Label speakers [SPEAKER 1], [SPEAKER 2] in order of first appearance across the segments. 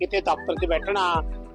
[SPEAKER 1] ਕਿਤੇ ਦਫ਼ਤਰ 'ਚ ਬੈਠਣਾ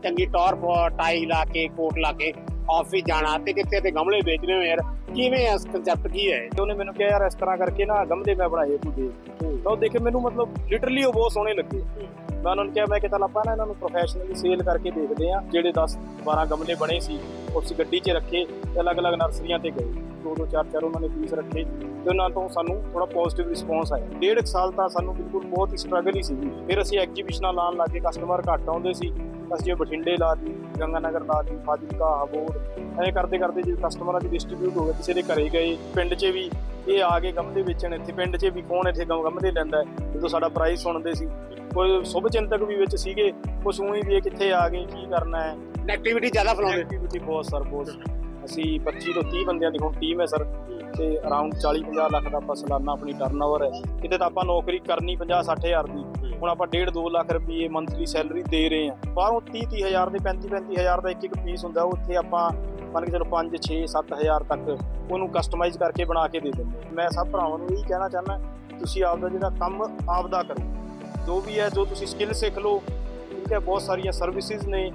[SPEAKER 1] ਚੰਗੀ ਟੌਰ ਟਾਈ ਲਾ ਕੇ ਕੋਟ ਲਾ ਕੇ ਆਫਿਸ ਜਾਣਾ ਤੇ ਕਿਤੇ ਤੇ ਗਮਲੇ ਵੇਚਣੇ ਯਾਰ ਕਿਵੇਂ ਇਸ ਕਨਸੈਪਟ ਕੀ ਹੈ?
[SPEAKER 2] ਤੇ ਉਹਨੇ ਮੈਨੂੰ ਕਿਹਾ ਯਾਰ ਇਸ ਤਰ੍ਹਾਂ ਕਰਕੇ ਨਾ ਗਮਲੇ ਮੈਂ ਬਣਾਏ ਤੂੰ ਦੇਖ ਤਾਂ ਉਹ ਦੇਖੇ ਮੈਨੂੰ ਮਤਲਬ ਲਿਟਰਲੀ ਉਹ ਬਹੁਤ ਸੋਹਣੇ ਲੱਗੇ। ਮੈਂ ਉਹਨਾਂ ਨੂੰ ਕਿਹਾ ਮੈਂ ਕਿ ਚੱਲ ਆਪਾਂ ਨਾ ਇਹਨਾਂ ਨੂੰ ਪ੍ਰੋਫੈਸ਼ਨਲੀ ਸੇਲ ਕਰਕੇ ਦੇਖਦੇ ਆ ਜਿਹੜੇ 10 12 ਗਮਲੇ ਬਣੇ ਸੀ ਉਹ ਅਸੀਂ ਗੱਡੀ 'ਚ ਰੱਖੇ ਤੇ ਅਲੱਗ-ਅਲੱਗ ਨਰਸਰੀਆਂ ਤੇ ਗਏ। ਦੋ ਦੋ ਚਾਰ ਚਾਰ ਉਹਨਾਂ ਨੇ ਪੀਸ ਰੱਖੇ ਤੇ ਉਹਨਾਂ ਤੋਂ ਸਾਨੂੰ ਥੋੜਾ ਪੋਜ਼ਿਟਿਵ ਰਿਸਪੌਂਸ ਆਇਆ। ਡੇਢ ਸਾਲ ਤਾਂ ਸਾਨੂੰ ਬਿਲਕੁਲ ਬਹੁਤ ਹੀ ਸਟਰਗਲ ਹੀ ਸੀਗੀ। ਫਿਰ ਅਸੀਂ ਐਗਜੀਬਿਸ਼ਨਾਂ ਲਾਉਣ ਲੱਗੇ ਕਸਟਮਰ ਘੱਟ ਆਉਂਦੇ ਸੀ ਅਸੀਂ ਜਿਵੇਂ ਬਠਿੰਡੇ ਲਾ ਲਈ ਗੰਗਾਨਗਰ ਲਾ ਲਈ ਫਾਜ਼ਿਲਕਾ ਹਬੋਰ ਐਂ ਕਰਦੇ ਕਰਦੇ ਜੇ ਕਸਟਮਰਾਂ ਦੀ ਡਿਸਟ੍ਰੀਬਿਊਟ ਹੋ ਗਿਆ ਕਿਸੇ ਦੇ ਘਰੇ ਗਏ ਪਿੰਡ 'ਚ ਵੀ ਇਹ ਆ ਕੇ ਗਮਲੇ ਵੇਚਣ ਇੱਥੇ ਪਿੰਡ 'ਚ ਵੀ ਕੌਣ ਇੱਥੇ ਗਮ- ਗਮਲੇ ਲੈਂਦਾ? ਜਦੋਂ ਸਾਡਾ ਪ੍ਰਾਈਸ ਸੁਣਦੇ ਸੀ ਕੋਈ ਸ਼ੁਭ ਚਿੰਤਕ ਵੀ ਵਿੱਚ ਸੀਗੇ ਕੁਛ ਊਂ ਹੀ ਵੀ ਇਹ ਕਿੱਥੇ ਆ ਗਏ ਕੀ ਕਰਨਾ ਹੈ?
[SPEAKER 1] ਨੈਗੇਟਿਵਿਟੀ ਜ਼ਿਆਦਾ ਫੈਲਾਉਂਦੇ।
[SPEAKER 2] ਐਕਟੀਵਿਟੀ ਬਹੁਤ ਸਰ ਬਹੁਤ। ਅਸੀਂ 25 ਤੋਂ 30 ਬੰਦਿਆਂ ਦੀ ਹੁਣ ਟੀਮ ਹੈ ਸਰ ਤੇ ਅਰਾਊਂਡ 40 50 ਲੱਖ ਦਾ ਆਪਾਂ ਸਾਲਾਨਾ ਆਪਣੀ ਟਰਨਓਵਰ ਹੈ। ਕਿਤੇ ਤਾਂ ਆਪਾਂ ਨੌਕਰੀ ਕਰਨੀ 50 60 ਹਜ਼ਾਰ ਦੀ। ਹੁਣ ਆਪਾਂ 1.5 2 ਲੱਖ ਰੁਪਏ ਮੰਥਲੀ ਸੈਲਰੀ ਦੇ ਰਹੇ ਹਾਂ। ਬਾਹਰੋਂ 30 30 ਹਜ਼ਾਰ ਦੇ 35 35 ਹਜ਼ਾਰ ਦਾ ਇੱਕ ਇੱਕ ਪੀਸ ਹੁੰਦਾ ਉੱਥੇ ਆਪਾਂ ਮੰਨ ਕੇ ਚਲੋ 5 6 7 ਹਜ਼ਾਰ ਤੱਕ ਉਹਨੂੰ ਕਸਟਮਾਈਜ਼ ਕਰਕੇ ਬਣਾ ਕੇ ਦੇ ਦਿੰਦੇ। ਮੈਂ ਸਭ ਭਰਾਵਾਂ ਨੂੰ ਇਹੀ ਕਹਿਣਾ ਚਾਹੁੰਦਾ ਤੁਸੀਂ ਆਪਦਾ ਜਿਹੜਾ ਕੰਮ ਆਪਦਾ ਕਰੋ। ਜੋ ਵੀ ਹੈ ਜੋ ਤੁਸੀਂ ਸਕਿੱਲ ਸਿੱਖ ਲਓ ਠੀਕ ਹੈ ਬਹੁਤ ਸਾਰੀਆਂ ਸਰਵਿਸਿਜ਼ ਨੇ।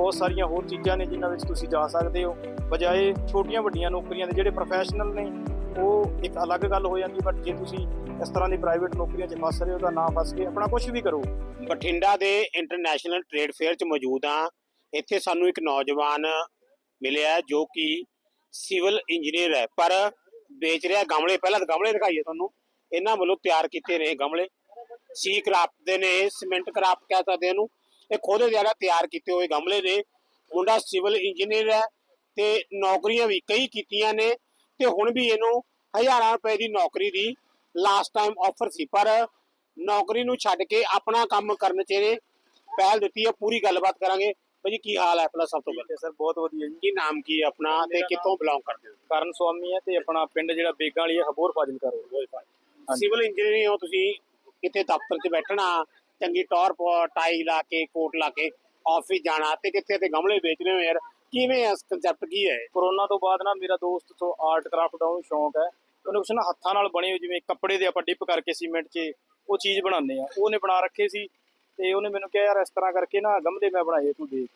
[SPEAKER 2] ਬਹੁਤ ਸਾਰੀਆਂ ਹੋਰ ਚੀਜ਼ਾਂ ਨੇ ਜਿਨ੍ਹਾਂ ਵਿੱਚ ਤੁਸੀਂ ਜਾ ਸਕਦੇ ਹੋ। ਬਜਾਏ ਛੋਟੀਆਂ ਵੱਡੀਆਂ ਨੌਕਰੀਆਂ ਦੇ, ਜਿਹੜੇ ਪ੍ਰੋਫੈਸ਼ਨਲ ਨੇ, ਉਹ ਇੱਕ ਅਲੱਗ ਗੱਲ ਹੋ ਜਾਂਦੀ ਬਟ ਜੇ ਤੁਸੀਂ ਇਸ ਤਰ੍ਹਾਂ ਦੀ ਪ੍ਰਾਈਵੇਟ ਨੌਕਰੀਆਂ 'ਚ ਫਸ ਰਹੇ ਹੋ ਤਾਂ ਨਾ ਫਸ ਕੇ ਆਪਣਾ ਕੁਝ ਵੀ ਕਰੋ।
[SPEAKER 1] ਬਠਿੰਡਾ ਦੇ ਇੰਟਰਨੈਸ਼ਨਲ ਟ੍ਰੇਡ ਫੇਅਰ 'ਚ ਮੌਜੂਦ ਹਾਂ। ਇੱਥੇ ਸਾਨੂੰ ਇੱਕ ਨੌਜਵਾਨ ਮਿਲਿਆ ਜੋ ਕਿ ਸਿਵਲ ਇੰਜੀਨੀਅਰ ਹੈ, ਪਰ ਵੇਚ ਰਿਹਾ ਗਮਲੇ। ਪਹਿਲਾਂ ਤਾਂ ਗਮਲੇ ਦਿਖਾਈਏ ਤੁਹਾਨੂੰ। ਇਹਨਾਂ ਵੱਲੋਂ ਤਿਆਰ ਕੀਤੇ ਨੇ ਗਮਲੇ। ਸੀ ਕਰਾਫਟ ਦੇ ਨੇ ਸਿਮੈਂਟ ਕਰਾਫਟ ਕਹਿ ਸਕਦੇ ਇਹਨੂੰ। ਇਹ ਖੁਦ ਜਿਹੜਾ ਤਿਆਰ ਕੀਤੇ ਹੋਏ ਗਮਲੇ ਨੇ। ਮੁੰਡਾ ਸਿਵਲ ਇੰਜੀਨੀਅਰ ਹੈ ਤੇ ਨੌਕਰੀਆਂ ਵੀ ਕਈ ਕੀਤੀਆਂ ਨੇ ਤੇ ਹੁਣ ਵੀ ਇਹਨੂੰ ਹਜ਼ਾਰਾਂ ਰੁਪਏ ਦੀ ਨੌਕਰੀ ਦੀ ਲਾਸਟ ਟਾਈਮ ਆਫਰ ਸੀ। ਪਰ ਨੌਕਰੀ ਨੂੰ ਛੱਡ ਕੇ ਆਪਣਾ ਕੰਮ ਕਰਨ ਚ ਇਹਨੇ ਪਹਿਲ ਦਿੱਤੀ ਹੈ ਪੂਰੀ ਗੱਲਬਾਤ ਕਰਾਂਗੇ। ਭਾਜੀ ਕੀ ਹਾਲ ਹੈ ਪਹਿਲਾਂ ਸਭ ਤੋਂ
[SPEAKER 2] ਤੇ
[SPEAKER 1] ਪਹਿਲਾਂ?
[SPEAKER 2] ਸਰ ਬਹੁਤ ਵਧੀਆ ਜੀ।
[SPEAKER 1] ਕੀ ਨਾਮ ਕੀ ਹੈ ਆਪਣਾ ਤੇ ਕਿੱਥੋਂ ਬਿਲੋਂਗ ਕਰਦੇ ਹੋ?
[SPEAKER 2] ਕਰਨ ਸੁਆਮੀ ਹੈ ਤੇ ਆਪਣਾ ਪਿੰਡ ਜਿਹੜਾ ਬੇਗਾਂ ਵਾਲੀ ਹੈ ਹਬੋਰ ਫਾਜ਼ਿਲਕਾ ਰੋਡ। ਹਾਂਜੀ।
[SPEAKER 1] ਸਿਵਲ ਇੰਜੀਨੀਅਰਿੰਗ ਹੋ ਤੁਸੀਂ ਕਿਤੇ ਦਫ਼ਤਰ 'ਚ ਬੈਠਣਾ ਚੰਗੀ ਟੌਰ ਟਾਈ ਲਾ ਕੇ ਕੋਟ ਲਾ ਕੇ ਆਫਿਸ ਜਾਣਾ ਤੇ ਕਿਤੇ ਤੇ ਗਮਲੇ ਵੇਚਣੇ ਹੋ ਯਾਰ? ਕਿਵੇਂ ਇਸ ਕਨਸੈਪਟ ਕੀ ਹੈ?
[SPEAKER 2] ਕਰੋਨਾ ਤੋਂ ਬਾਅਦ ਨਾ ਮੇਰਾ ਦੋਸਤ ਤੋਂ ਆਰਟ ਕਰਾਫਟ ਦਾ ਉਹਨੂੰ ਸ਼ੌਂਕ ਹੈ। ਉਹਨੇ ਕੁਛ ਨਾ ਹੱਥਾਂ ਨਾਲ ਬਣੇ ਹੋਏ ਜਿਵੇਂ ਕੱਪੜੇ ਦੇ ਆਪਾਂ ਡਿਪ ਕਰਕੇ ਸੀਮੈਂਟ 'ਚ ਉਹ ਚੀਜ਼ ਬਣਾਉਂਦੇ ਆ। ਉਹਨੇ ਬਣਾ ਰੱਖੇ ਸੀ ਤੇ ਉਹਨੇ ਮੈਨੂੰ ਕਿਹਾ ਯਾਰ ਇਸ ਤਰ੍ਹਾਂ ਕਰਕੇ ਨਾ ਗਮਲੇ ਮੈਂ ਬਣਾਏ ਤੂੰ ਦੇਖ।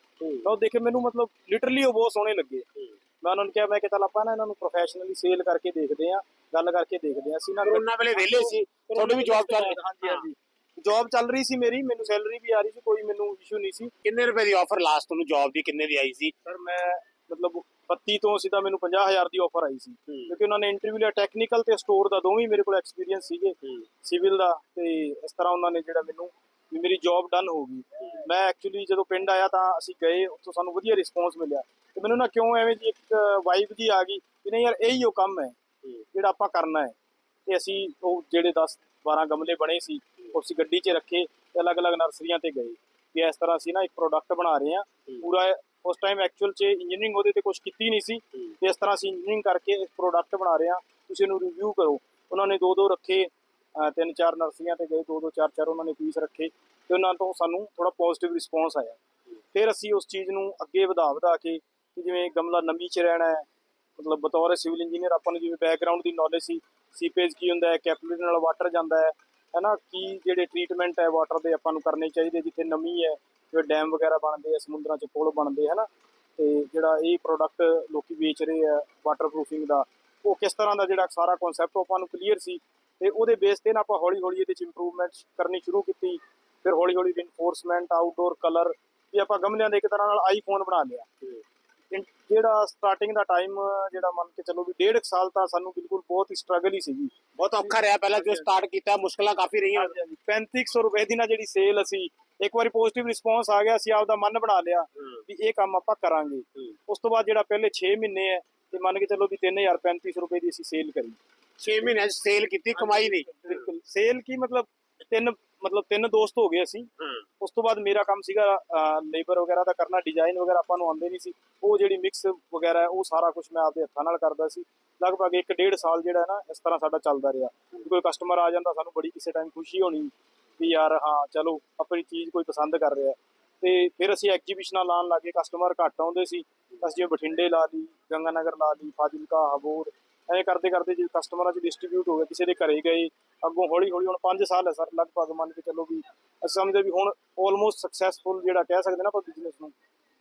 [SPEAKER 2] ਤਾਂ ਦੇਖੇ ਮੈਨੂੰ ਮਤਲਬ ਲਿਟਰਲੀ ਉਹ ਬਹੁਤ ਸੋਹਣੇ ਲੱਗੇ। ਮੈਂ ਉਹਨਾਂ ਨੂੰ ਕਿਹਾ ਮੈਂ ਕਿ ਚੱਲ ਆਪਾਂ ਨਾ ਇਹਨਾਂ ਨੂੰ ਪ੍ਰੋਫੈਸ਼ਨਲੀ ਸੇਲ ਕਰਕੇ ਦੇਖਦੇ ਆ ਗੱਲ ਕਰਕੇ ਦੇਖਦੇ ਆ ਅਸੀਂ ਨਾ
[SPEAKER 1] ਕਰੋਨਾ ਵੇਲੇ ਵਿਹਲੇ ਸੀ। ਤੁਹਾਡੀ ਵੀ ਜੌਬ ਰਹੀ
[SPEAKER 2] ਹਾਂਜੀ ਹਾਂਜੀ। ਜੌਬ ਚੱਲ ਰਹੀ ਸੀ ਮੇਰੀ ਮੈਨੂੰ ਸੈਲਰੀ ਵੀ ਆ ਰਹੀ ਸੀ ਕੋਈ ਮੈਨੂੰ ਇਸ਼ੂ ਨਹੀਂ ਸੀ।
[SPEAKER 1] ਕਿੰਨੇ ਰੁਪਏ ਦੀ ਆਫਰ ਲਾਸਟ ਤੁਹਾਨੂੰ ਜੌਬ ਦੀ ਕਿੰਨੇ ਦੀ ਆਈ ਸੀ?
[SPEAKER 2] ਸਰ ਮੈਂ ਮਤਲਬ 32 ਤੋਂ ਸਿੱਧਾ ਮੈਨੂੰ 50000 ਦੀ ਆਫਰ ਆਈ ਸੀ। ਕਿਉਂਕਿ ਉਹਨਾਂ ਨੇ ਇੰਟਰਵਿਊ ਲਿਆ ਟੈਕਨੀਕਲ ਤੇ ਸਟੋਰ ਦਾ ਦੋਵੇਂ ਮੇਰੇ ਕੋਲ ਐਕਸਪੀਰੀਅੰਸ ਸੀਗੇ। ਸਿਵਲ ਦਾ ਤੇ ਇਸ ਤਰ੍ਹਾਂ ਉਹਨਾਂ ਨੇ ਜਿਹੜਾ ਮੈਨੂੰ ਵੀ ਮੇਰੀ ਜੌਬ ਡਨ ਹੋ ਗਈ। ਮੈਂ ਐਕਚੁਅਲੀ ਜਦੋਂ ਪਿੰਡ ਆਇਆ ਤਾਂ ਅਸੀਂ ਗਏ ਉੱਥੋਂ ਸਾਨੂੰ ਵਧੀਆ ਰਿਸਪੌਂਸ ਮਿਲਿਆ। ਤੇ ਮੈਨੂੰ ਨਾ ਕਿਉਂ ਐਵੇਂ ਜੀ ਇੱਕ ਵਾਈਬ ਜੀ ਆ ਗਈ ਕਿ ਨਹੀਂ ਯਾਰ ਇਹੀ ਉਹ ਕੰਮ ਹੈ ਜਿਹੜਾ ਆਪਾਂ ਕਰਨਾ ਹੈ। ਤੇ ਅਸੀਂ ਉਹ ਜਿਹੜੇ 10 12 ਗਮਲੇ ਬਣੇ ਸੀ ਉਹ ਅਸੀਂ ਗੱਡੀ 'ਚ ਰੱਖੇ ਤੇ ਅਲੱਗ-ਅਲੱਗ ਨਰਸਰੀਆਂ ਤੇ ਗਏ ਕਿ ਇਸ ਤਰ੍ਹਾਂ ਅਸੀਂ ਨਾ ਇੱਕ ਪ੍ਰੋਡਕਟ ਬਣਾ ਰਹੇ ਹਾਂ। ਪੂਰਾ ਉਸ ਟਾਈਮ ਐਕਚੁਅਲ 'ਚ ਇੰਜੀਨੀਅਰਿੰਗ ਉਹਦੇ ਤੇ ਕੁਝ ਕੀਤੀ ਨਹੀਂ ਸੀ। ਤੇ ਇਸ ਤਰ੍ਹਾਂ ਅਸੀਂ ਇੰਜੀਨੀਅਰਿੰਗ ਕਰਕੇ ਇੱਕ ਪ੍ਰੋਡਕਟ ਬਣਾ ਰਹੇ ਹਾਂ। ਤੁਸੀਂ ਇਹਨੂੰ ਰਿਵਿਊ ਕਰੋ। ਉਹਨਾਂ ਨੇ ਦੋ ਦੋ ਰੱਖੇ ਤਿੰਨ ਚਾਰ ਨਰਸਰੀਆਂ ਤੇ ਗਏ ਦੋ ਦੋ ਚਾਰ ਚਾਰ ਉਹਨਾਂ ਨੇ ਪੀਸ ਰੱਖੇ ਤੇ ਉਹਨਾਂ ਤੋਂ ਸਾਨੂੰ ਥੋੜਾ ਪੋਜ਼ਿਟਿਵ ਰਿਸਪੌਂਸ ਆਇਆ। ਫਿਰ ਅਸੀਂ ਉਸ ਚੀਜ਼ ਨੂੰ ਅੱਗੇ ਵਧਾ ਵਧਾ ਕੇ ਕਿ ਜਿਵੇਂ ਗਮਲਾ ਨਮੀ 'ਚ ਰਹਿਣਾ ਹੈ ਮਤਲਬ ਬਤੌਰ ਸਿਵਲ ਇੰਜੀਨੀਅਰ ਆਪਾਂ ਨੂੰ ਜਿਵੇਂ ਬੈਕਗ੍ਰਾਉਂਡ ਦੀ ਨੌਲੇਜ ਸੀ ਸੀਪੇਜ ਕੀ ਹੁੰਦਾ ਹੈ ਕੈਪਿਲਰੀ ਨਾਲ ਵਾਟਰ ਜਾਂਦਾ ਹੈ ਹੈਨਾ, ਕੀ ਜਿਹੜੇ ਟ੍ਰੀਟਮੈਂਟ ਹੈ ਵਾਟਰ ਦੇ ਆਪਾਂ ਨੂੰ ਕਰਨੇ ਚਾਹੀਦੇ, ਜਿੱਥੇ ਨਮੀ ਹੈ, ਜਿਵੇਂ ਡੈਮ ਵਗੈਰਾ ਬਣਦੇ ਆ, ਸਮੁੰਦਰਾਂ 'ਚ ਪੁਲ ਬਣਦੇ, ਹੈਨਾ। ਤੇ ਜਿਹੜਾ ਇਹ ਪ੍ਰੋਡਕਟ ਲੋਕੀ ਵੇਚ ਰਹੇ ਆ ਵਾਟਰਪ੍ਰੂਫਿੰਗ ਦਾ, ਉਹ ਕਿਸ ਤਰ੍ਹਾਂ ਦਾ ਜਿਹੜਾ ਸਾਰਾ ਕਨਸੈਪਟ ਆਪਾਂ ਨੂੰ ਕਲੀਅਰ ਸੀ ਤੇ ਉਹਦੇ ਬੇਸ ਤੇ ਨਾ ਆਪਾਂ ਹੌਲੀ ਹੌਲੀ ਇਹਦੇ 'ਚ ਇੰਪਰੂਵਮੈਂਟ ਕਰਨੀ ਸ਼ੁਰੂ ਕੀਤੀ। ਫਿਰ ਹੌਲੀ ਹੌਲੀ ਰਿਨਫੋਰਸਮੈਂਟ ਆਊਟਡੋਰ ਕਲਰ ਵੀ ਆਪਾਂ ਗਮਲਿਆਂ ਦੇ ਇੱਕ ਤਰ੍ਹਾਂ ਨਾਲ ਆਈਫੋਨ ਬਣਾ ਲਿਆ। ਇਨ- ਜਿਹੜਾ ਸਟਾਰਟਿੰਗ ਦਾ ਟਾਈਮ ਜਿਹੜਾ ਮੰਨ ਕੇ ਚੱਲੋ ਵੀ ਡੇਢ ਸਾਲ ਤਾਂ ਸਾਨੂੰ ਬਿਲਕੁਲ ਬਹੁਤ ਹੀ ਸਟਰਗਲ ਹੀ ਸੀਗੀ।
[SPEAKER 1] ਬਹੁਤ ਔਖਾ ਰਿਹਾ ਪਹਿਲਾਂ ਜੋ ਸਟਾਰਟ ਕੀਤਾ ਮੁਸ਼ਕਲਾਂ ਕਾਫੀ ਰਹੀਆਂ।
[SPEAKER 2] 3500 ਰੁਪਏ ਦੀ ਨਾ ਜਿਹੜੀ ਸੇਲ ਅਸੀਂ ਇੱਕ ਵਾਰੀ ਪੋਜ਼ਿਟਿਵ ਰਿਸਪੌਂਸ ਆ ਗਿਆ ਅਸੀਂ ਆਪਦਾ ਮਨ ਬਣਾ ਲਿਆ ਵੀ ਇਹ ਕੰਮ ਆਪਾਂ ਕਰਾਂਗੇ। ਉਸ ਤੋਂ ਬਾਅਦ ਜਿਹੜਾ ਪਹਿਲੇ 6 ਮਹੀਨੇ ਹੈ ਤੇ ਮੰਨ ਕੇ ਚੱਲੋ ਵੀ 3000 3500 ਰੁਪਏ ਦੀ ਅਸੀਂ ਸੇਲ ਕਰੀ।
[SPEAKER 1] 6 ਮਹੀਨਿਆਂ 'ਚ ਸੇਲ ਕੀਤੀ ਕਮਾਈ ਨਹੀਂ।
[SPEAKER 2] ਬਿਲਕੁਲ। ਸੇਲ ਕੀ ਮਤਲਬ ਤਿੰਨ ਮਤਲਬ ਤਿੰਨ ਦੋਸਤ ਹੋ ਗਏ ਅਸੀਂ। ਉਸ ਤੋਂ ਬਾਅਦ ਮੇਰਾ ਕੰਮ ਸੀਗਾ ਲੇਬਰ ਵਗੈਰਾ ਦਾ ਕਰਨਾ ਡਿਜ਼ਾਈਨ ਵਗੈਰਾ ਆਪਾਂ ਨੂੰ ਆਉਂਦੇ ਨਹੀਂ ਸੀ। ਉਹ ਜਿਹੜੀ ਮਿਕਸ ਵਗੈਰਾ ਉਹ ਸਾਰਾ ਕੁਝ ਮੈਂ ਆਪਦੇ ਹੱਥਾਂ ਨਾਲ ਕਰਦਾ ਸੀ। ਲਗਭਗ 1.5 ਸਾਲ ਜਿਹੜਾ ਹੈ ਨਾ ਇਸ ਤਰ੍ਹਾਂ ਸਾਡਾ ਚੱਲਦਾ ਰਿਹਾ। ਕੋਈ ਕਸਟਮਰ ਆ ਜਾਂਦਾ ਸਾਨੂੰ ਬੜੀ ਕਿਸੇ ਟਾਈਮ ਖੁਸ਼ੀ ਹੋਣੀ ਵੀ ਯਾਰ ਹਾਂ ਚਲੋ ਆਪਣੀ ਚੀਜ਼ ਕੋਈ ਪਸੰਦ ਕਰ ਰਿਹਾ ਤੇ ਫਿਰ ਅਸੀਂ ਐਗਜੀਬਿਸ਼ਨਾਂ ਲਾਉਣ ਲੱਗੇ ਕਸਟਮਰ ਘੱਟ ਆਉਂਦੇ ਸੀ। ਅਸੀਂ ਜਿਵੇਂ ਬਠਿੰਡੇ ਲਾ ਲਈ ਗੰਗਾਨਗਰ ਲਾ ਲਈ ਫਾਜ਼ਿਲਕਾ ਹਬੋਰ ਐਵੇਂ ਕਰਦੇ ਕਰਦੇ ਜੇ ਕਸਟਮਰਾਂ 'ਚ ਡਿਸਟ੍ਰੀਬਿਊਟ ਹੋ ਗਿਆ ਕਿਸੇ ਦੇ ਘਰੇ ਗਏ, ਅੱਗੋਂ ਹੌਲੀ ਹੌਲੀ ਹੁਣ 5 ਸਾਲ ਹੈ ਸਰ ਲਗਭਗ ਮੰਨ ਕੇ ਚੱਲੋ ਵੀ ਅਸੀਂ ਸਮਝਦੇ ਵੀ ਹੁਣ ਆਲਮੋਸਟ ਸਕਸੈਸਫੁਲ ਜਿਹੜਾ ਕਹਿ ਸਕਦੇ ਨਾ ਆਪਾਂ ਬਿਜ਼ਨਸ ਨੂੰ,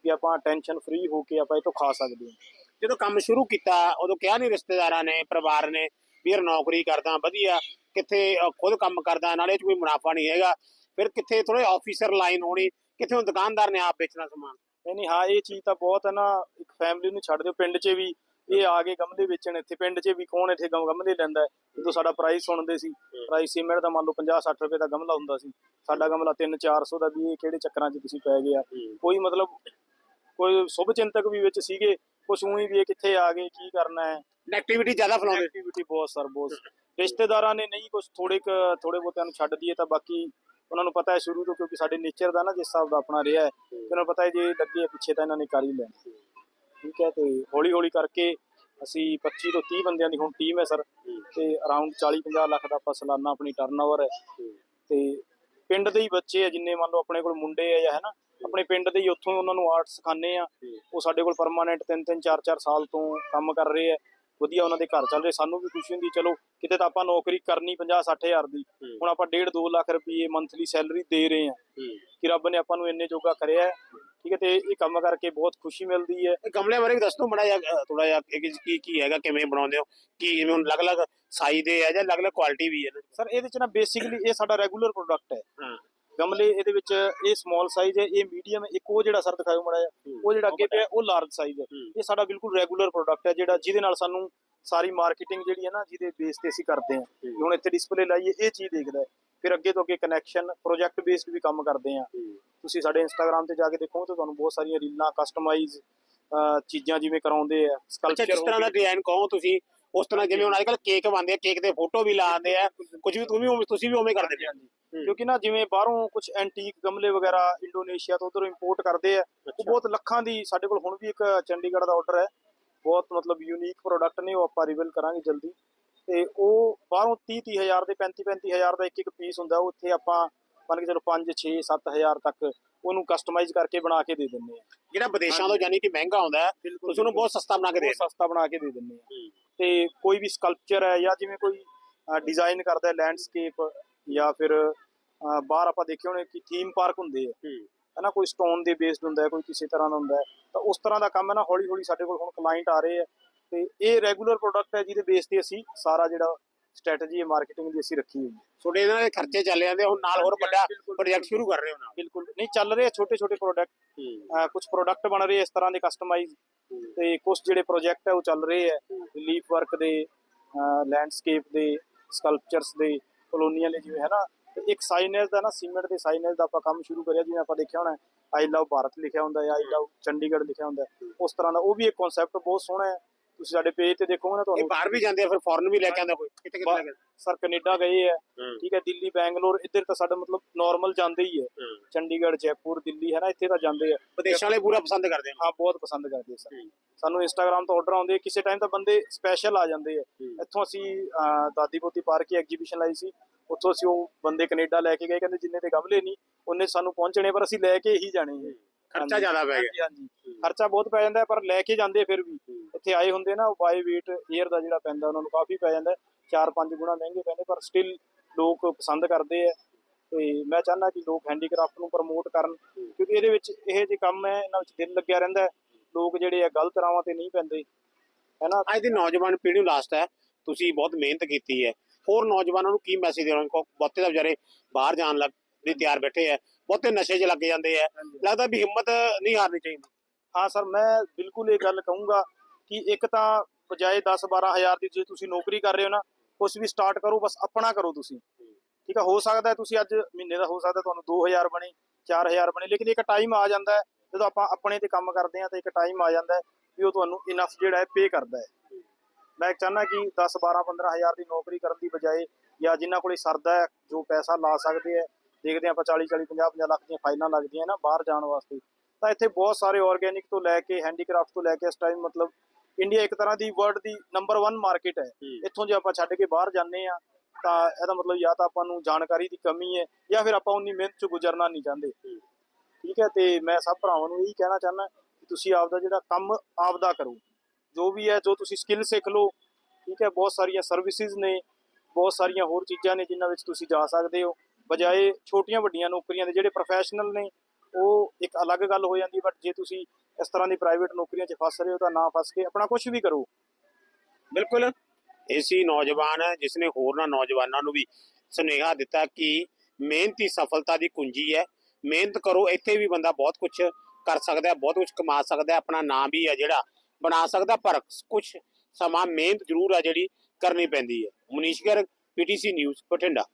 [SPEAKER 2] ਵੀ ਆਪਾਂ ਟੈਨਸ਼ਨ ਫ੍ਰੀ ਹੋ ਕੇ ਆਪਾਂ ਇਹ ਤੋਂ ਖਾ ਸਕਦੇ ਹਾਂ।
[SPEAKER 1] ਜਦੋਂ ਕੰਮ ਸ਼ੁਰੂ ਕੀਤਾ, ਉਦੋਂ ਕਿਹਾ ਨਹੀਂ ਰਿਸ਼ਤੇਦਾਰਾਂ ਨੇ, ਪਰਿਵਾਰ ਨੇ ਵੀ ਯਾਰ ਨੌਕਰੀ ਕਰਦਾ, ਵਧੀਆ, ਕਿੱਥੇ ਖੁਦ ਕੰਮ ਕਰਦਾ, ਨਾਲੇ ਇਹ 'ਚ ਕੋਈ ਮੁਨਾਫਾ ਨਹੀਂ ਹੈਗਾ। ਫਿਰ ਕਿੱਥੇ ਥੋੜੇ ਆਫੀਸਰ ਲਾਈਨ ਹੋਣੀ, ਕਿੱਥੇ ਹੁਣ ਦੁਕਾਨਦਾਰ ਨੇ ਆਪ ਵੇਚਣਾ ਸਮਾਨ।
[SPEAKER 2] ਨਹੀਂ ਨਹੀਂ, ਹਾਂ, ਇਹ ਚੀਜ਼ ਤਾਂ ਬਹੁਤ ਹੈ ਨਾ, ਇੱਕ ਫੈਮਿਲੀ ਨੂੰ ਛੱਡ ਦਿਓ, ਪਿੰਡ 'ਚ ਵੀ ਇਹ ਆ ਗਏ ਗਮਲੇ ਵੇਚਣ ਇੱਥੇ ਪਿੰਡ 'ਚ ਵੀ ਕੌਣ ਇੱਥੇ ਗਮ- ਗਮਲੇ ਲੈਂਦਾ? ਜਦੋਂ ਸਾਡਾ ਪ੍ਰਾਈਸ ਸੁਣਦੇ ਸੀ ਪ੍ਰਾਈਸ ਸੀਮੈਂਟ ਦਾ ਮੰਨ ਲਓ 50 60 ਰੁਪਏ ਦਾ ਗਮਲਾ ਹੁੰਦਾ ਸੀ। ਸਾਡਾ ਗਮਲਾ 3 400 ਦਾ ਵੀ ਇਹ ਕਿਹੜੇ ਚੱਕਰਾਂ 'ਚ ਤੁਸੀਂ ਪੈ ਗਏ ਆ ਕੋਈ ਮਤਲਬ ਕੋਈ ਸ਼ੁਭ ਚਿੰਤਕ ਵੀ ਵਿੱਚ ਸੀਗੇ ਕੁਛ ਊਂ ਹੀ ਵੀ ਇਹ ਕਿੱਥੇ ਆ ਗਏ ਕੀ ਕਰਨਾ ਹੈ?
[SPEAKER 1] ਨੈਗੇਟਿਵਿਟੀ ਜ਼ਿਆਦਾ ਫੈਲਾਉਂਦੇ।
[SPEAKER 2] ਐਕਟੀਵਿਟੀ ਬਹੁਤ ਸਰ ਬਹੁਤ ਰਿਸ਼ਤੇਦਾਰਾਂ ਨੇ ਨਹੀਂ ਕੁਝ ਥੋੜੇ ਕੁ- ਥੋੜੇ ਬਹੁਤਿਆਂ ਨੂੰ ਛੱਡ ਦਈਏ ਤਾਂ ਬਾਕੀ ਉਹਨਾਂ ਨੂੰ ਪਤਾ ਹੈ ਸ਼ੁਰੂ ਤੋਂ ਕਿਉਂਕਿ ਸਾਡੇ ਨੇਚਰ ਦਾ ਨਾ ਜਿਸ ਹਿਸਾਬ ਦਾ ਆਪਣਾ ਰਿਹਾ ਹੈ। ਉਹਨਾਂ ਨੂੰ ਪਤਾ ਹੈ ਜੇ ਲੱਗੇ ਪਿੱਛੇ ਤਾਂ ਇਹਨਾਂ ਨੇ ਕਰ ਹੀ ਲੈਣਾ। ਠੀਕ ਹੈ ਤੇ ਹੌਲੀ ਹੌਲੀ ਕਰਕੇ ਅਸੀਂ 25 ਤੋਂ 30 ਬੰਦਿਆਂ ਦੀ ਹੁਣ ਟੀਮ ਹੈ ਸਰ। ਤੇ ਅਰਾਊਂਡ 40 50 ਲੱਖ ਦਾ ਆਪਾਂ ਸਾਲਾਨਾ ਆਪਣੀ ਟਰਨਓਵਰ ਹੈ। ਤੇ ਪਿੰਡ ਦੇ ਹੀ ਬੱਚੇ ਆ ਜਿੰਨੇ ਮੰਨ ਲਓ ਆਪਣੇ ਕੋਲ ਮੁੰਡੇ ਆ ਜਾਂ ਹੈ ਨਾ ਆਪਣੇ ਪਿੰਡ ਦੇ ਹੀ ਉੱਥੋਂ ਉਹਨਾਂ ਨੂੰ ਆਰਟ ਸਿਖਾਉਂਦੇ ਆ। ਉਹ ਸਾਡੇ ਕੋਲ ਪਰਮਾਨੈਂਟ 3-3 4-4 ਸਾਲ ਤੋਂ ਕੰਮ ਕਰ ਰਹੇ ਆ। ਵਧੀਆ ਉਹਨਾਂ ਦੇ ਘਰ ਚੱਲ ਰਹੇ ਸਾਨੂੰ ਵੀ ਖੁਸ਼ੀ ਹੁੰਦੀ ਚਲੋ ਕਿਤੇ ਤਾਂ ਆਪਾਂ ਨੌਕਰੀ ਕਰਨੀ 50-60 ਹਜ਼ਾਰ ਦੀ। ਹੁਣ ਆਪਾਂ 1.5-2 ਲੱਖ ਰੁਪਏ ਮੰਥਲੀ ਸੈਲਰੀ ਦੇ ਰਹੇ ਆ। ਕਿ ਰੱਬ ਨੇ ਆਪਾਂ ਨੂੰ ਇੰਨੇ ਜੋਗਾ ਕਰਿਆ। ਠੀਕ ਹੈ ਤੇ ਇਹ ਕੰਮ ਕਰਕੇ ਬਹੁਤ ਖੁਸ਼ੀ ਮਿਲਦੀ ਹੈ।
[SPEAKER 1] ਇਹ ਗਮਲੇ ਬਾਰੇ ਵੀ ਦੱਸ ਦਿਓ ਮੜਾ ਜਿਹਾ ਥੋੜਾ ਜਿਹਾ ਕੀ- ਕੀ ਹੈਗਾ ਕਿਵੇਂ ਬਣਾਉਂਦੇ ਹੋ ਕੀ ਜਿਵੇਂ ਹੁਣ ਅਲੱਗ-ਅਲੱਗ ਸਾਈਜ਼ ਦੇ ਆ ਜਾਂ ਅਲੱਗ-ਅਲੱਗ ਕੁਆਲਿਟੀ ਵੀ ਹੈ
[SPEAKER 2] ਸਰ ਇਹਦੇ ਚ ਨਾ ਬੇਸਿਕਲੀ ਇਹ ਸਾਡਾ ਰੈਗੂਲਰ ਪ੍ਰੋਡਕਟ ਹੈ।
[SPEAKER 1] ਹਾਂ।
[SPEAKER 2] ਗਮਲੇ ਇਹਦੇ ਵਿੱਚ ਇਹ ਸਮਾਲ ਸਾਈਜ਼ ਹੈ ਇਹ ਮੀਡੀਅਮ ਹੈ ਇੱਕ ਉਹ ਜਿਹੜਾ ਸਰ ਦਿਖਾਓ ਮੜਾ ਉਹ ਜਿਹੜਾ ਅੱਗੇ ਪਿਆ ਉਹ ਲਾਰਜ ਸਾਈਜ਼ ਹੈ।
[SPEAKER 1] ਹੂੰ।
[SPEAKER 2] ਇਹ ਸਾਡਾ ਬਿਲਕੁਲ ਰੈਗੂਲਰ ਪ੍ਰੋਡਕਟ ਹੈ ਜਿਹੜਾ ਜਿਹਦੇ ਨਾਲ ਸਾਨੂੰ ਸਾਰੀ ਮਾਰਕੀਟਿੰਗ ਜਿਹੜੀ ਹੈ ਨਾ ਜਿਹਦੇ ਬੇਸ ਤੇ ਅਸੀਂ ਕਰਦੇ ਹਾਂ। ਹੁਣ ਇੱਥੇ ਡਿਸਪਲੇ ਲਾਈਏ ਇਹ ਚੀਜ਼ ਦੇਖਦਾ ਹੈ। ਫਿਰ ਅੱਗੇ ਤੋਂ ਅੱਗੇ ਕਨੈਕਸ਼ਨ ਪ੍ਰੋਜੈਕਟ ਬੇਸਡ ਵੀ ਕੰਮ ਕਰਦੇ ਹਾਂ। ਤੁਸੀਂ ਸਾਡੇ ਇੰਸਟਾਗ੍ਰam ਤੇ ਜਾ ਕੇ ਦੇਖੋ ਤਾਂ ਤੁਹਾਨੂੰ ਬਹੁਤ ਸਾਰੀਆਂ ਰੀਲਾਂ ਕਸਟਮਾਈਜ਼ ਚੀਜ਼ਾਂ ਜਿਵੇਂ ਕਰਾਉਂਦੇ ਆ ਸਕਲਪਚਰ
[SPEAKER 1] ਕਿਸ ਤਰ੍ਹਾਂ ਦਾ ਡਿਜ਼ਾਈਨ ਕਹੋ ਤੁਸੀਂ ਉਸ ਤਰ੍ਹਾਂ ਜਿਵੇਂ ਹੁਣ ਅੱਜਕੱਲ ਕੇਕ ਬਣਦੇ ਆ ਕੇਕ ਦੇ ਫੋਟੋ ਵੀ ਲਾਉਂਦੇ ਆ ਕੁਝ ਵੀ ਤੁਸੀਂ ਵੀ ਤੁਸੀਂ ਵੀ ਉਵੇਂ ਕਰਦੇ
[SPEAKER 2] ਹਾਂਜੀ ਕਿਉਂਕਿ ਨਾ ਜਿਵੇਂ ਬਾਹਰੋਂ ਕੁਝ ਐਂਟੀਕ ਗਮਲੇ ਵਗੈਰਾ ਇੰਡੋਨੇਸ਼ੀਆ ਤੋਂ ਉਧਰੋਂ ਇੰਪੋਰਟ ਕਰਦੇ ਆ ਉਹ ਬਹੁਤ ਲੱਖਾਂ ਦੀ ਸਾਡੇ ਕੋਲ ਹੁਣ ਵੀ ਇੱਕ ਚੰਡੀਗੜ੍ਹ ਦਾ ਆਰਡਰ ਹੈ। ਬਹੁਤ ਮਤਲਬ ਯੂਨੀਕ ਪ੍ਰੋਡਕਟ ਨੇ ਉਹ ਆਪਾਂ ਰਿਵੀਲ ਕਰਾਂਗੇ ਜਲਦੀ। ਤੇ ਉਹ ਬਾਹਰੋਂ 30 30 ਹਜ਼ਾਰ ਦੇ 35 35 ਹਜ਼ਾਰ ਦਾ ਇੱਕ ਇੱਕ ਪੀਸ ਹੁੰਦਾ ਉਹ ਇੱਥੇ ਆਪਾਂ ਮੰਨ ਕੇ ਚਲੋ 5 6 7 ਹਜ਼ਾਰ ਤੱਕ ਉਹਨੂੰ ਕਸਟਮਾਈਜ਼ ਕਰਕੇ ਬਣਾ ਕੇ ਦੇ ਦਿੰਦੇ ਆ
[SPEAKER 1] ਜਿਹੜਾ ਵਿਦੇਸ਼ਾਂ ਤੋਂ ਯਾਨੀ ਕਿ ਮਹਿੰਗਾ ਆਉਂਦਾ ਹੈ ਤੁਸੀਂ ਉਹਨੂੰ ਬਹੁਤ ਸਸਤਾ ਬਣਾ ਕੇ ਦੇ
[SPEAKER 2] ਬਹੁਤ ਸਸਤਾ ਬਣਾ ਕੇ ਦੇ ਦਿੰਦੇ ਆ ਤੇ ਕੋਈ ਵੀ ਸਕਲਪਚਰ ਹੈ ਜਾਂ ਜਿਵੇਂ ਕੋਈ ਡਿਜ਼ਾਈਨ ਕਰਦਾ ਹੈ ਲੈਂਡਸਕੇਪ ਜਾਂ ਫਿਰ ਅਹ, ਬਾਹਰ ਆਪਾਂ ਦੇਖੇ ਹੋਣੇ ਕਿ ਥੀਮ ਪਾਰਕ ਹੁੰਦੇ ਆ। ਹਨਾ ਕੋਈ ਸਟੋਨ ਦੇ ਬੇਸਡ ਹੁੰਦਾ ਹੈ ਕੋਈ ਕਿਸੇ ਤਰ੍ਹਾਂ ਦਾ ਹੁੰਦਾ ਹੈ। ਤਾਂ ਉਸ ਤਰ੍ਹਾਂ ਦਾ ਕੰਮ ਹੈ ਨਾ ਹੌਲੀ ਹੌਲੀ ਸਾਡੇ ਕੋਲ ਹੁਣ ਕਲਾਇੰਟ ਆ ਰਹੇ ਆ। ਤੇ ਇਹ ਰੈਗੂਲਰ ਪ੍ਰੋਡਕਟ ਹੈ ਜਿਹਦੇ ਬੇਸ ਤੇ ਅਸੀਂ ਸਾਰਾ ਜਿਹੜਾ ਸਟ੍ਰੈਟਜੀ ਹੈ ਮਾਰਕੀਟਿੰਗ ਦੀ ਅਸੀਂ ਰੱਖੀ ਹੋਈ ਹੈ।
[SPEAKER 1] ਤੁਹਾਡੇ ਇਹਨਾਂ ਦੇ ਖਰਚੇ ਚੱਲ ਜਾਂਦੇ ਹੁਣ ਨਾਲ ਹੋਰ ਵੱਡਾ ਪ੍ਰੋਜੈਕਟ ਸ਼ੁਰੂ ਕਰ ਰਹੇ ਹੋ ਨਾਲ।
[SPEAKER 2] ਬਿਲਕੁਲ। ਨਹੀਂ ਚੱਲ ਰਹੇ ਛੋਟੇ ਛੋਟੇ ਪ੍ਰੋਡਕਟ ਕੁਝ ਪ੍ਰੋਡਕਟ ਬਣ ਰਹੇ ਇਸ ਤਰ੍ਹਾਂ ਦੇ ਕਸਟਮਾਈਜ਼ ਤੇ ਕੁਝ ਜਿਹੜੇ ਪ੍ਰੋਜੈਕਟ ਹੈ ਉਹ ਚੱਲ ਰਹੇ ਆ। ਲੀਫ ਵਰਕ ਦੇ ਲੈਂਡਸਕੇਪ ਦੇ ਸਕਲਪਚਰਸ ਦੇ ਕਲੋਨੀਅਲ ਦੇ ਜਿਵੇਂ ਹੈ ਨਾ ਇੱਕ ਸਾਈਨੇਜ ਦਾ ਨਾ ਸੀਮੈਂਟ ਦੇ ਸਾਈਨੇਜ ਦਾ ਆਪਾਂ ਕੰਮ ਸ਼ੁਰੂ ਕਰਿਆ ਜਿਵੇਂ ਆਪਾਂ ਦੇਖਿਆ ਹੋਣਾ ਆਈ ਲਵ ਭਾਰਤ ਲਿਖਿਆ ਹੁੰਦਾ ਹੈ ਆਈ ਲਵ ਚੰਡੀਗੜ੍ਹ ਲਿਖਿਆ ਹੁੰਦਾ ਹੈ। ਉਸ ਤਰ੍ਹਾਂ ਦਾ ਉਹ ਵੀ ਇੱਕ ਕਨਸੈਪਟ ਬਹੁਤ ਸੋਹਣਾ ਹੈ। ਤੁਸੀਂ ਸਾਡੇ ਪੇਜ ਤੇ ਦੇਖੋਗੇ ਨਾ
[SPEAKER 1] ਇਹ
[SPEAKER 2] ਤੁਹਾਨੂੰ
[SPEAKER 1] ਬਾਹਰ ਵੀ ਜਾਂਦੇ ਆ ਫਿਰ ਫੋਰਨ ਵੀ ਲੈ ਕੇ ਆਉਂਦਾ ਕੋਈ? ਕਿਤੇ ਕਿਤੇ ਲੈ ਕੇ
[SPEAKER 2] ਸਰ ਕੈਨੇਡਾ ਗਏ ਹੈ
[SPEAKER 1] ਹੂੰ।
[SPEAKER 2] ਠੀਕ ਹੈ ਦਿੱਲੀ ਬੈਂਗਲੌਰ ਇੱਧਰ ਤਾਂ ਸਾਡਾ ਮਤਲਬ ਨਾਰਮਲ ਜਾਂਦੇ ਹੀ ਹੈ। ਚੰਡੀਗੜ੍ਹ ਜੈਪੁਰ ਦਿੱਲੀ ਹੈ ਨਾ ਇੱਥੇ ਤਾਂ ਜਾਂਦੇ ਆ।
[SPEAKER 1] ਵਿਦੇਸ਼ਾਂ ਵਾਲੇ ਪੂਰਾ ਪਸੰਦ ਕਰਦੇ ਆ
[SPEAKER 2] ਹਾਂ ਬਹੁਤ ਪਸੰਦ ਕਰਦੇ ਆ ਸਰ।
[SPEAKER 1] ਹੂੰ।
[SPEAKER 2] ਸਾਨੂੰ ਇੰਸਟਾਗ੍ਰam ਤੋਂ ਆਰਡਰ ਆਉਂਦੇ ਆ, ਕਿਸੇ ਟਾਈਮ ਤਾਂ ਬੰਦੇ ਸਪੈਸ਼ਲ ਆ ਜਾਂਦੇ ਆ।
[SPEAKER 1] ਹੂੰ।
[SPEAKER 2] ਇੱਥੋਂ ਅਸੀਂ ਅਹ, ਦਾਦੀ ਪੋਤੀ ਪਾਰਕ ਦੀ ਐਗਜੀਬਿਸ਼ਨ ਲਾਈ ਸੀ। ਉੱਥੋਂ ਅਸੀਂ ਉਹ ਬੰਦੇ ਕੈਨੇਡਾ ਲੈ ਕੇ ਗਏ ਕਹਿੰਦੇ ਜਿੰਨੇ ਤੇ ਗਮਲੇ ਨਹੀਂ ਉਹਨੇ ਸਾਨੂੰ ਪਹੁੰਚਣੇ ਪਰ ਅਸੀਂ ਲੈ ਕੇ ਹੀ ਜਾਣੇ ਹੈ
[SPEAKER 1] ਖਰਚਾ ਜ਼ਿਆਦਾ ਪੈ ਗਿਆ।
[SPEAKER 2] ਹਾਂਜੀ ਹਾਂਜੀ। ਖਰਚਾ ਬਹੁਤ ਪੈ ਜਾਂਦਾ ਹੈ, ਪਰ ਲੈ ਕੇ ਜਾਂਦੇ ਆ ਫਿਰ ਵੀ। ਇੱਥੇ ਆਏ ਹੁੰਦੇ ਨਾ ਬਾਈ weight 에ਅਰ ਦਾ ਜਿਹੜਾ ਪੈਂਦਾ ਉਹਨਾਂ ਨੂੰ ਕਾਫੀ ਪੈ ਜਾਂਦਾ 4-5 ਗੁਣਾ ਮਹਿੰਗੇ ਪੈਂਦੇ ਪਰ ਸਟਿਲ ਲੋਕ ਪਸੰਦ ਕਰਦੇ ਆ ਤੇ ਮੈਂ ਚਾਹੁੰਦਾ ਕਿ ਲੋਕ ਹੈਂਡੀਕ੍ਰਾਫਟ ਨੂੰ ਪ੍ਰਮੋਟ ਕਰਨ ਕਿਉਂਕਿ ਇਹਦੇ ਵਿੱਚ ਇਹ ਜਿਹੇ ਕੰਮ ਹੈ ਇਹਨਾਂ ਵਿੱਚ ਦਿਲ ਲੱਗਿਆ ਰਹਿੰਦਾ। ਲੋਕ ਜਿਹੜੇ ਆ ਗਲਤ ਰਾਵਾਂ ਤੇ ਨਹੀਂ ਪੈਂਦੇ। ਹੈਨਾ
[SPEAKER 1] ਅੱਜ ਦੀ ਨੌਜਵਾਨ ਪੀੜ੍ਹੀ ਨੂੰ ਲਾਸਟ ਹੈ ਤੁਸੀਂ ਬਹੁਤ ਮਿਹਨਤ ਕੀਤੀ ਹੈ। ਹੋਰ ਨੌਜਵਾਨਾਂ ਨੂੰ ਕੀ ਮੈਸੇਜ ਦੇਣਾ? ਕੋ ਬਹੁਤੇ ਤਾਂ ਵਿਚਾਰੇ ਬਾਹਰ ਜਾਣ ਲੱਗ ਲਈ ਤਿਆਰ ਬੈਠੇ ਆ ਬਹੁਤੇ ਨਸ਼ੇ 'ਚ ਲੱਗ ਜਾਂਦੇ ਆ ਲੱਗਦਾ ਵੀ ਹਿੰਮਤ ਨਹੀਂ ਹਾਰਨੀ ਚਾਹੀਦੀ।
[SPEAKER 2] ਹਾਂ ਸਰ ਮੈਂ ਬਿਲਕੁਲ ਇਹ ਗੱਲ ਕਹੂੰਗਾ ਕਿ ਇੱਕ ਤਾਂ ਬਜਾਏ 10 12 ਹਜ਼ਾਰ ਦੀ ਜੇ ਤੁਸੀਂ ਨੌਕਰੀ ਕਰ ਰਹੇ ਹੋ ਨਾ, ਕੁਛ ਵੀ ਸਟਾਰਟ ਕਰੋ, ਬਸ ਆਪਣਾ ਕਰੋ ਤੁਸੀਂ। ਠੀਕ ਹੈ ਹੋ ਸਕਦਾ ਹੈ ਤੁਸੀਂ ਅੱਜ ਮਹੀਨੇ ਦਾ ਹੋ ਸਕਦਾ ਤੁਹਾਨੂੰ 2000 ਬਣੇ 4000 ਬਣੇ, ਲੇਕਿਨ ਇੱਕ ਟਾਈਮ ਆ ਜਾਂਦਾ ਹੈ, ਜਦੋਂ ਆਪਾਂ ਆਪਣੇ ਤੇ ਕੰਮ ਕਰਦੇ ਹਾਂ ਤਾਂ ਇੱਕ ਟਾਈਮ ਆ ਜਾਂਦਾ ਹੈ ਵੀ ਉਹ ਤੁਹਾਨੂੰ ਇਨਫ ਜਿਹੜਾ ਹੈ ਪੇ ਕਰਦਾ ਹੈ। ਮੈਂ ਚਾਹੁੰਦਾ ਕਿ 10 12 15 ਹਜ਼ਾਰ ਦੀ ਨੌਕਰੀ ਕਰਨ ਦੀ ਬਜਾਏ ਜਾਂ ਜਿਨ੍ਹਾਂ ਕੋਲੇ ਸਰਦਾ ਹੈ, ਜੋ ਪੈਸਾ ਲਾ ਸਕਦੇ ਆ ਦੇਖਦੇ ਹਾਂ ਆਪਾਂ 40 40 50 50 ਲੱਖ ਦੀਆਂ ਫਾਈਲਾਂ ਲੱਗਦੀਆਂ ਨਾ ਬਾਹਰ ਜਾਣ ਵਾਸਤੇ, ਤਾਂ ਇੱਥੇ ਬਹੁਤ ਸਾਰੇ ਆਰਗੇਨਿਕ ਤੋਂ ਲੈ ਕੇ ਹੈਂਡੀਕ੍ਰਾਫਟ ਤੋਂ ਲੈ ਕੇ ਇਸ ਟਾਈਮ ਮਤਲਬ ਇੰਡੀਆ ਇੱਕ ਤਰ੍ਹਾਂ ਦੀ ਵਰਲਡ ਦੀ ਨੰਬਰ 1 ਮਾਰਕੀਟ ਹੈ। ਇੱਥੋਂ ਜੇ ਆਪਾਂ ਛੱਡ ਕੇ ਬਾਹਰ ਜਾਂਦੇ ਆ ਤਾਂ ਇਹਦਾ ਮਤਲਬ ਜਾਂ ਤਾਂ ਆਪਾਂ ਨੂੰ ਜਾਣਕਾਰੀ ਦੀ ਕਮੀ ਹੈ ਜਾਂ ਫਿਰ ਆਪਾਂ ਉਨੀ ਮਿਹਨਤ ਚ ਗੁਜ਼ਰਨਾ ਨਹੀਂ ਚਾਹੁੰਦੇ। ਠੀਕ ਹੈ ਤੇ ਮੈਂ ਸਭ ਭਰਾਵਾਂ ਨੂੰ ਇਹੀ ਕਹਿਣਾ ਚਾਹੁੰਦਾ ਕਿ ਤੁਸੀਂ ਆਪਦਾ ਜਿਹੜਾ ਕੰਮ ਆਪਦਾ ਕਰੋ। ਜੋ ਵੀ ਹੈ ਜੋ ਤੁਸੀਂ ਸਕਿੱਲ ਸਿੱਖ ਲਓ ਠੀਕ ਹੈ ਬਹੁਤ ਸਾਰੀਆਂ ਸਰਵਿਸਿਜ਼ ਨੇ ਬਹੁਤ ਸਾਰੀਆਂ ਹੋਰ ਚੀਜ਼ਾਂ ਨੇ ਜਿਨ੍ਹਾਂ ਵਿੱਚ ਤੁਸੀਂ ਜਾ ਸਕਦੇ ਹੋ। ਬਜਾਏ ਛੋਟੀਆਂ ਵੱਡੀਆਂ ਨੌਕਰੀਆਂ ਦੇ ਜਿਹੜੇ ਪ੍ਰੋਫੈਸ਼ਨਲ ਨੇ ਉਹ ਇੱਕ ਅਲੱਗ ਗੱਲ ਹੋ ਜਾਂਦੀ ਬਟ ਜੇ ਤੁਸੀਂ ਇਸ ਤਰ੍ਹਾਂ ਦੀ ਪ੍ਰਾਈਵੇਟ ਨੌਕਰੀਆਂ 'ਚ ਫਸ ਰਹੇ ਹੋ ਤਾਂ ਨਾ ਫਸ ਕੇ ਆਪਣਾ ਕੁਝ ਵੀ ਕਰੋ।
[SPEAKER 1] ਬਿਲਕੁਲ। ਇਸੀ ਨੌਜਵਾਨ ਹੈ ਜਿਸ ਨੇ ਹੋਰਨਾਂ ਨੌਜਵਾਨਾਂ ਨੂੰ ਵੀ ਸੁਨੇਹਾ ਦਿੱਤਾ ਕਿ ਮਿਹਨਤ ਸਫਲਤਾ ਦੀ ਕੁੰਜੀ ਹੈ। ਮਿਹਨਤ ਕਰੋ, ਇੱਥੇ ਵੀ ਬੰਦਾ ਬਹੁਤ ਕੁਝ ਕਰ ਸਕਦਾ ਹੈ, ਬਹੁਤ ਕੁਝ ਕਮਾ ਸਕਦਾ ਹੈ, ਆਪਣਾ ਨਾਮ ਵੀ ਹੈ ਜਿਹੜਾ ਬਣਾ ਸਕਦਾ, ਪਰ ਕੁਝ ਸਮਾਂ ਮਿਹਨਤ ਜ਼ਰੂਰ ਆ ਜਿਹੜੀ ਕਰਨੀ ਪੈਂਦੀ ਹੈ। ਮਨੀਸ਼ ਗਰ ਪੀਟੀਸੀ ਨਿਊਜ਼, ਬਠਿੰਡਾ।